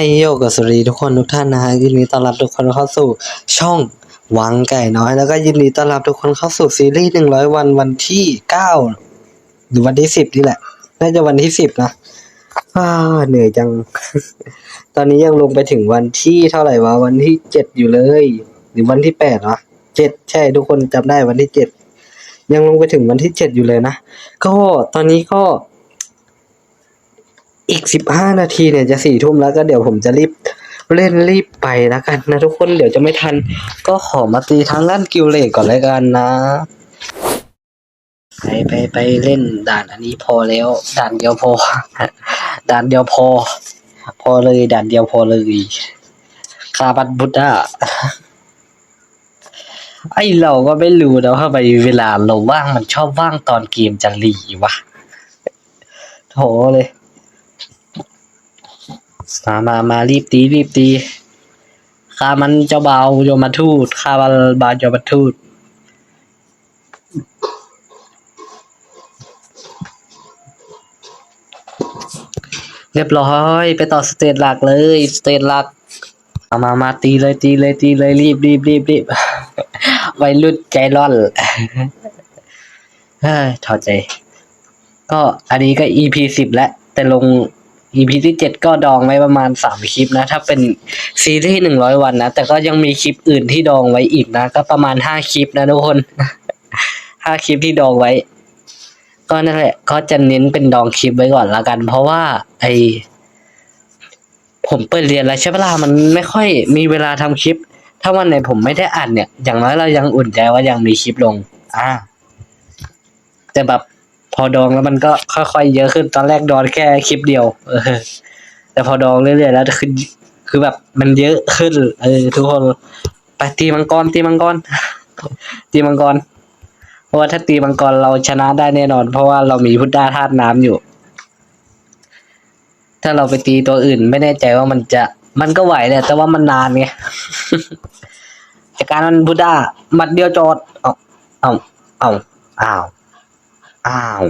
ให้โยกับสวัสดีทุกคนทุกท่านนะฮะยินดีต้อนรับทุกคนเข้าสู่ช่องวังไก่น้อย แล้วก็ยินดีต้อนรับทุกคนเข้าสู่ซีรีส์หนึ่งร้อยวันวันที่เก้าหรือวันที่สิบนี่แหละ น่าจะวันที่สิบนะอ้าเหนื่อยจัง ตอนนี้ยังลงไปถึงวันที่เท่าไหร่วะวันที่เจ็ดอยู่เลย หรือวันที่แปดวะเจ็ดใช่ทุกคนจำได้วันที่เจ็ดยังลงไปถึงวันที่เจ็ดอยู่เลยนะก็ตอนนี้ก็ อีกสิบห้านาทีเนี่ยจะสี่ทุ่มแล้วก็เดี๋ยวผมจะรีบเล่นรีบไปแล้วกันนะทุกคนเดี๋ยวจะไม่ทัน ก็ขอมาตีทางด้านกิลเลตก่อนเลยกันนะ ไปไปไปเล่นด่านอันนี้พอแล้ว ด่านเดียวพอ ด่านเดียวพอ พอเลยด่านเดียวพอเลยคาบัตบุตดาไอเราก็ไม่รู้นะว่าทำไมเวลาเราว่างมันชอบว่างตอนเกมจะหลีวะโถเลย มามามารีบตีรีบตีข้ามันเจ้าเบาโยมทูตข้าบาบาโยมทูตเรียบร้อย ไปต่อสเตจหลักเลยสเตจหลักเอามามาตีเลยตีเลยตีเลยรีบรีบรีบรีบวัยรุ่นใจร้อนเฮ้ยถอดใจ ก็อันนี้ก็ EP สิบแล้วแต่ลง EP ที่เจ็ดก็ดองไว้ประมาณสามคลิปนะ ถ้าเป็นซีรีส์หนึ่งร้อยวันนะ แต่ก็ยังมีคลิปอื่นที่ดองไว้อีกนะ ก็ประมาณห้าคลิปนะทุกคนห้าคลิปที่ดองไว้ ก็นั่นแหละ ก็จะเน้นเป็นดองคลิปไว้ก่อนละกัน เพราะว่าไอผมเปิดเรียนแล้วใช่ปะล่ะมันไม่ค่อยมีเวลาทำคลิป ถ้าวันไหนผมไม่ได้อัดเนี่ย อย่างน้อยเรายังอุ่นใจว่ายังมีคลิปลง อ่า แต่แบบ พอดองแล้วมันก็ค่อยๆเยอะขึ้นตอนแรกดองแค่คลิปเดียวแต่พอดองเรื่อยๆแล้วคือคือแบบมันเยอะขึ้น เออ ทุกคนไปตีมังกรตีมังกรตีมังกร เพราะว่าถ้าตีมังกรเราชนะได้แน่นอน เพราะว่าเรามีพุทธาธาตุน้ำอยู่ ถ้าเราไปตีตัวอื่น ไม่แน่ใจว่ามันจะมันก็ไหวแหละแต่ว่ามันนานไงจากการมันพุทธาหมัดเดียวจอดเอาเอาเอาอ้าว อ้าว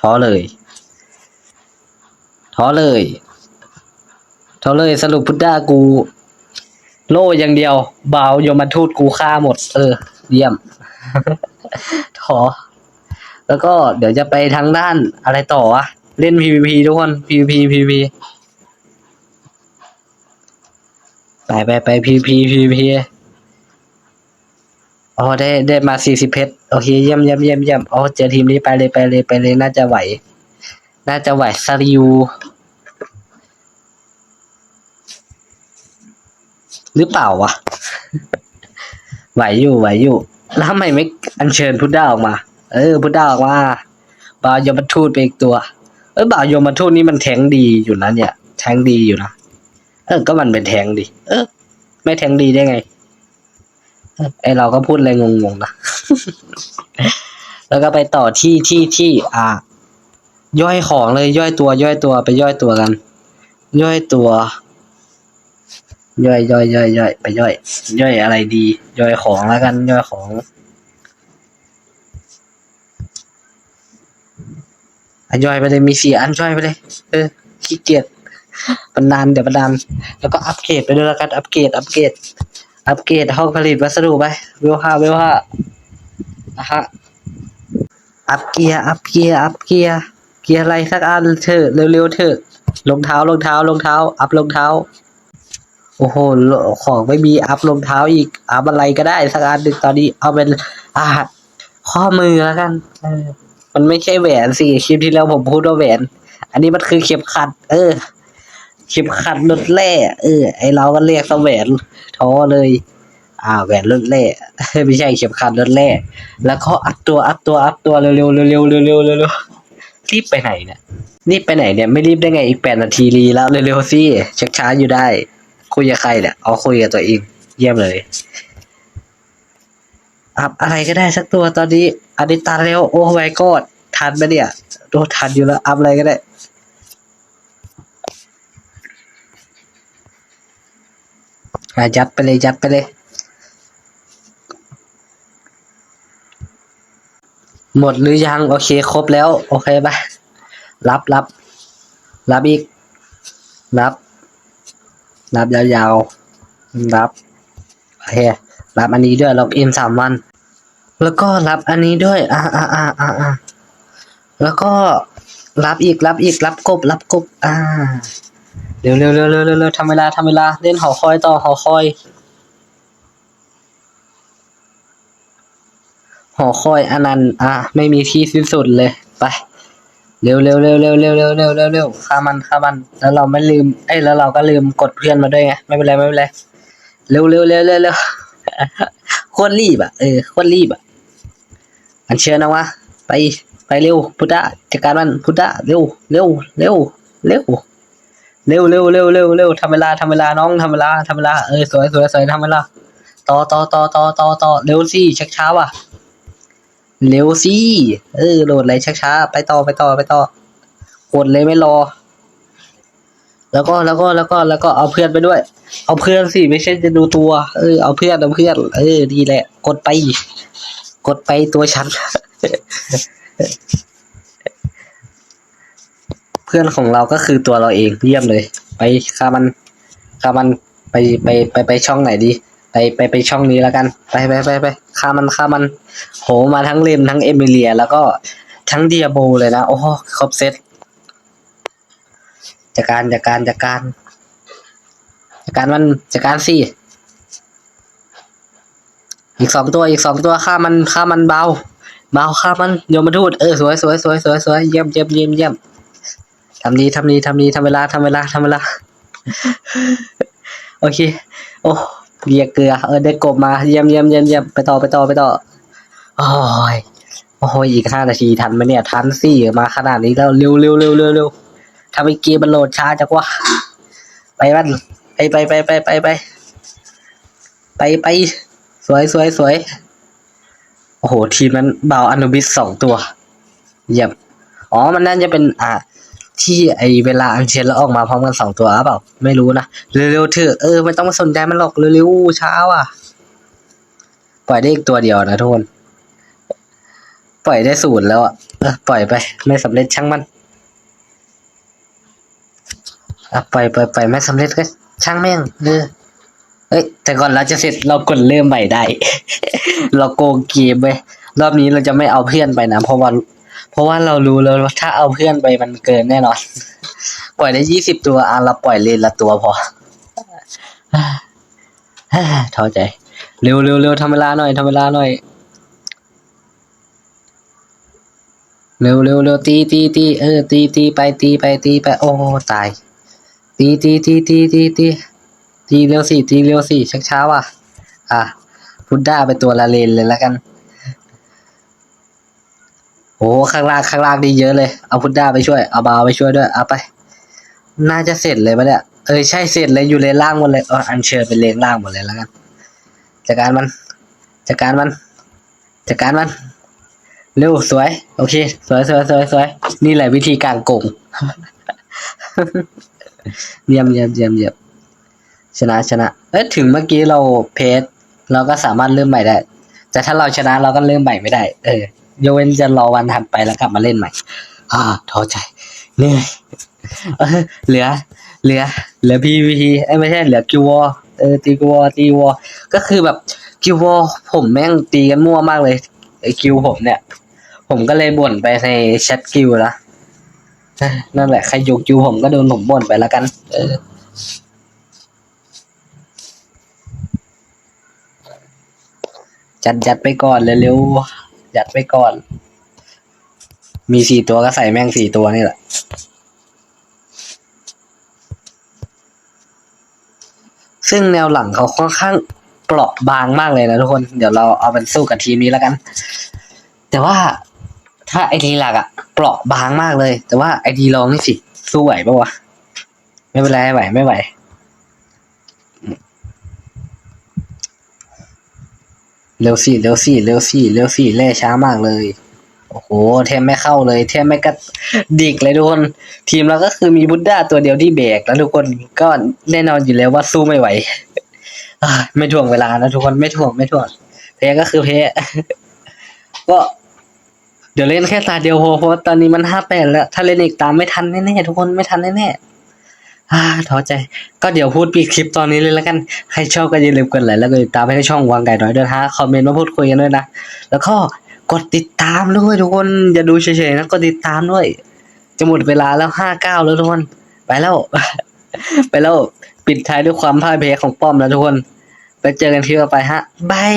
ท้อเลยท้อเลยท้อเลยสรุปพุทธากู โล่อย่างเดียวเบาวยมทูตกูฆ่าหมด เออ เยี่ยมท้อแล้วก็เดี๋ยวจะไปทางด้านอะไรต่อวะเล่น PVP ทุกคน PVP PVP ไปไปไป PVP PVP อ๋อได้ได้มาสี่สิบเพชรโอเคเยี่ยมเยี่ยมเยี่ยมเยี่ยมอ๋อเจอทีมนี้ไปเลยไปเลยไปเลยน่าจะไหว น่าจะไหวซาริยูหรือเปล่าวะไหวอยู่ไหวอยู่ แล้วทำไมไม่อัญเชิญพุทธาออกมา เออ พุทธาออกมาบ่าวยมทูตไปอีกตัวเออบ่าวยมทูตนี่มันแทงดีอยู่นะเนี่ย แทงดีอยู่นะเออ ก็มันเป็นแทงดี เออ ไม่แทงดีได้ไง ไอเราก็พูดอะไรงงๆนะ แล้วก็ไปต่อที่ที่ที่อ่า ย่อยของเลยย่อยตัว ย่อยตัวไปย่อยตัวกัน ย่อยตัว ย่อยย่อยย่อยย่อยไปย่อย ย่อยอะไรดี ย่อยของแล้วกัน ย่อยของอะย่อยไปเลยมีสี่อันย่อยไปเลยเออขี้เกียจบันดาลเดี๋ยวบันดาลแล้วก็อัปเกรดไปด้วยแล้วกันอัปเกรดอัปเกรด อัปเกรดห้องผลิตวัสดุไปเวลห้าเวลห้านะฮะอัปเกียร์อัปเกียร์อัปเกียร์เกียร์อะไรสักอันเถอะเร็วๆเถอะรองเท้ารองเท้ารองเท้า อัพรองเท้า โอ้โหของไม่มีอัพรองเท้าอีกอัพอะไรก็ได้สักอันหนึ่งตอนนี้เอาเป็นอ่าข้อมือแล้วกันมันไม่ใช่แหวนสิคลิปที่แล้วผมพูดว่าแหวน อันนี้มันคือเข็มขัด เออ เข็มขัดรถแร่เออ ไอเราก็เรียกซะแหวนท้อเลย อ่าแหวนรถแร่ไม่ใช่เข็มขัดรถแร่แล้วก็อัพตัวอัพตัวอัพตัวเร็วๆเร็วๆเร็วเร็วเร็วๆรีบไปไหนเนี่ยรีบไปไหนเนี่ยไม่รีบได้ไงอีกแปดนาทีรีแล้วเร็วๆสิชักช้าอยู่ได้ คุยกับใครเนี่ยเอาคุยกับตัวเองเยี่ยมเลยอัพอะไรก็ได้สักตัวตอนนี้อันนี้ตันแล้วโอ้ไวกอดทันไหมเนี่ยโดทันอยู่แล้วอัพอะไรก็ได้ อะยัดไปเลยยัดไปเลย หมดหรือยัง โอเค ครบแล้ว โอเคปะรับรับรับอีก รับ รับยาวๆ รับ โอเค รับอันนี้ด้วยล็อกอินสามวัน แล้วก็รับอันนี้ด้วย อ่าอ่าอ่าอ่าอ่าแล้วก็รับอีกรับอีกรับกบรับกบ อ่า เร็วเร็วเร็วเร็วเร็วเร็วทำเวลาทำเวลาเล่นหอคอยต่อหอคอย หอคอยอนันต์อะ ไม่มีที่สิ้นสุดเลยไปเร็วเร็วเร็วเร็วเร็วเร็วเร็วเร็วเร็วฆ่ามันฆ่ามัน แล้วเราไม่ลืมเอ้ยแล้วเราก็ลืมกดเพื่อนมาด้วยไงไม่เป็นไรไม่เป็นไรเร็วเร็วเร็วเร็วเร็วโคตรรีบอะเออโคตรรีบอะอันเชิญนะวะไปไปเร็วพุทธะจัดการมันพุทธะเร็วเร็วเร็วเร็ว เร็วเร็วเร็วเร็วเร็วทำเวลาทำเวลาน้องทำเวลาทำเวลาเออสวยสวยสวยทำเวลาต่อต่อต่อต่อต่อต่อเร็วสิชักช้าว่ะเร็วสิเออโหลดอะไรช้าไปต่อไปต่อไปต่อกดเลยไม่รอ แล้วก็แล้วก็แล้วก็แล้วก็เอาเพื่อนไปด้วย เอาเพื่อนสิไม่ใช่จะดูตัว เออเอาเพื่อนเอาเพื่อนเออดีแหละ กดไป กดไปตัวฉัน พื่อนของเราก็คือตัวเราเองเยี่ยมเลย ไปฆ่ามันฆ่ามันไปไปไปไปช่องไหนดี ไปไปไปช่องนี้แล้วกัน ไปไปไปไปฆ่ามันฆ่ามัน โหมาทั้งเลมทั้งเอมิเลีย แล้วก็ทั้งเดียโบเลยนะ โอ้โหครบเซตจัดการจัดการจัดการจัดการมันจัดการสิอีกสองตัวอีกสองตัวฆ่ามันฆ่ามันเบาเบาฆ่ามันโยมทูดเออสวยสวยสวยสวยสวยเยี่ยมเยี่ยมเยี่ยมเยี่ยม ทำดีทำดีทำดีทำเวลาทำเวลาทำเวลา โอเค โอ้เบียร์เกลือ เออได้กบมาเยี่ยมเยี่ยมเยี่ยมเยี่ยมไปต่อไปต่อไปต่อโอ้ยโอ้ยอีกห้านาทีทันไหมเนี่ย ทันสิมาขนาดนี้แล้วเร็วเร็วเร็วเร็วเร็วทำไมเกมมันโหลดช้าจังวะไปมันไปไปไปไปไปไปไปไปสวยสวยสวยโอ้โห ทีมนั้นเบาอนุบิสสองตัวเยี่ยมอ๋อ มันน่าจะเป็นอ่า ที่ไอเวลาอัญเชิญแล้วออกมาพร้อมกันสองตัวหรือเปล่าไม่รู้นะเร็วๆเถอะเออไม่ต้องมาสนใจมันหรอกเร็วๆเช้าว่ะ ปล่อยได้อีกตัวเดียวนะทุกคนปล่อยได้ศูนย์แล้วอะปล่อยไป ไม่สำเร็จช่างมันอะปล่อยปล่อยปล่อยไม่สำเร็จก็ช่างแม่งเออเอ้ยแต่ก่อนเราจะเสร็จเรากดเริ่มใหม่ได้ เราโกงเกมไปรอบนี้เราจะไม่เอาเพื่อนไปนะเพราะว่า เพราะว่าเรารู้แล้วว่าถ้าเอาเพื่อนไปมันเกินแน่นอน ปล่อยได้ยี่สิบตัวอะเราปล่อยเลนละตัวพอท้อใจ เร็วเร็วเร็วทำเวลาหน่อยทำเวลาหน่อย เร็วเร็วเร็วตีตีตีเออ ตีตีไปตีไปตีไปโอ้ตาย ตีตีตีตีตีตีตีเร็วสิตีเร็วสิชักช้าว่ะ อะพุดด้าไปตัวละเลนเลยแล้วกัน โอ้ข้างล่างข้างล่างดีเยอะเลย เอาพุดด้าไปช่วย เอาบาวไปช่วยด้วย เอาไป น่าจะเสร็จเลยปะเนี่ย เออใช่เสร็จเลยอยู่เลนล่างหมดเลยเอออันเชิญเป็นเลนล่างหมดเลยแล้วกัน จัดการมัน จัดการมัน จัดการมัน เร็วสวย โอเค สวยสวยสวยสวย นี่แหละวิธีการโกงเยี่ยมเยี่ยมเยี่ยมเยี่ยมชนะชนะ เอ้ยถึงเมื่อกี้เราเพจเราก็สามารถเริ่มใหม่ได้ แต่ถ้าเราชนะเราก็เริ่มใหม่ไม่ได้ เออ ยกเว้นจะรอวันถัดไปแล้วกลับมาเล่นใหม่ อ่าท้อใจเหนื่อยเออเหลือ เหลือ เหลือ PVP เอ้ยไม่ใช่ เหลือกิวอเออตีกิวอตีวอก็คือแบบกิวอผมแม่งตีกันมั่วมากเลยไอกิวผมเนี่ย ผมก็เลยบ่นไปในแชทกิวนะนั่นแหละใครยุกกิวผมก็โดนผมบ่นไปแล้วกัน เออจัดจัดไปก่อนเร็วๆ จัดไปก่อน มีสี่ตัวก็ใส่แม่งสี่ตัวนี่แหละ ซึ่งแนวหลังเขาค่อนข้างเปราะบางมากเลยนะทุกคน เดี๋ยวเราเอาเป็นสู้กับทีมนี้แล้วกัน แต่ว่าถ้าไอดีหลักอะเปราะบางมากเลย แต่ว่าไอดีรองนี่สิสู้ไหวปะวะ ไม่เป็นไรไหวไม่ไหว เร็วสิเร็วสิเร็วสิเร็วสิเล่ช้ามากเลย โอ้โหแทบไม่เข้าเลย แทบไม่กระดิกเลยทุกคน ทีมเราก็คือมีบุดด้าตัวเดียวที่เบรกแล้วทุกคนก็แน่นอนอยู่แล้วว่าสู้ไม่ไหวไม่ถ่วงเวลานะทุกคนไม่ถ่วงไม่ถ่วงแพ้ก็คือแพ้ก็เดี๋ยวเล่นแค่ตาเดียวพอเพราะตอนนี้มันห้าแปดแล้ว ถ้าเล่นอีกตามไม่ทันแน่ๆทุกคนไม่ทันแน่ๆ ท้อใจ ก็เดี๋ยวพูดปีคลิปตอนนี้เลยแล้วกัน ใครชอบก็อย่าลืมกดไลค์แล้วก็ติดตามให้ช่องวางไก่น้อยด้วยนะฮะคอมเมนต์มาพูดคุยกันด้วยนะ แล้วก็กดติดตามด้วยทุกคนอย่าดูเฉยๆนะกดติดตามด้วย จะหมดเวลาแล้วห้าเก้าแล้วทุกคน ไปแล้ว ไปแล้ว ปิดท้ายด้วยความพ่ายแพ้ของป้อมแล้วทุกคน ไปเจอกันคลิปต่อไปฮะบาย